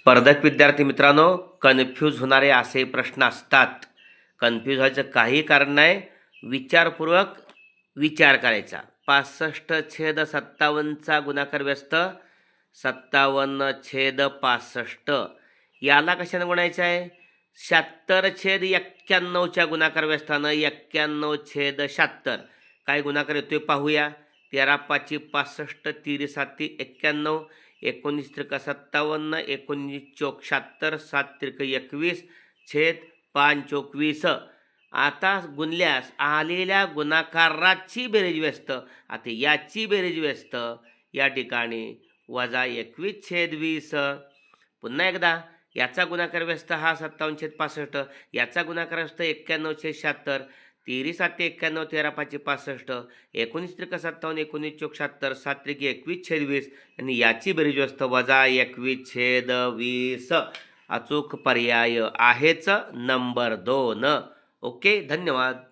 स्पर्धक विद्यार्थी मित्रांनो कन्फ्यूज होणारे असे प्रश्न असतात. कन्फ्यूज व्हायचं काही कारण नाही. विचारपूर्वक विचार करायचा. पासष्ट छेद सत्तावन्नचा गुणाकार व्यस्त. सत्तावन्न छेद पासष्ट. याला कशानं गुणायचं आहे? शहात्तर छेद एक्क्याण्णवच्या गुणाकार व्यस्तानं एक्क्याण्णव छेद शहात्तर. काय गुणाकार येतोय पाहूया. तेरा पाचशे पासष्ट तिरी साती एक्क्याण्णव. एकोणीस त्रिक सत्तावन्न एकोणीस चौक शहात्तर सात त्रिक एकवीस छेद पाच चोकवीस आता गुणल्यास आलेल्या गुणाकाराची बेरीज व्यस्त. आता याची बेरीज व्यस्त. या ठिकाणी वजा एकवीस छेद वीस. पुन्हा एकदा याचा गुणाकार व्यस्त हा सत्तावन्न छेद पासष्ट. याचा गुणाकार व्यस्त एक्क्याण्णव छेद शहात्तर. तेरी सात एक्क्याण्णव तेरा पाचशे पासष्ट एकोणीस त्रिक सत्तावन्न एकोणीस चौक शहात्तर सात त्रिक एकवीस छेद वीस. आणि याची बेरीज व्यस्त वजा एकवीस छेद वीस. अचूक पर्याय आहेच नंबर दोन. ओके धन्यवाद.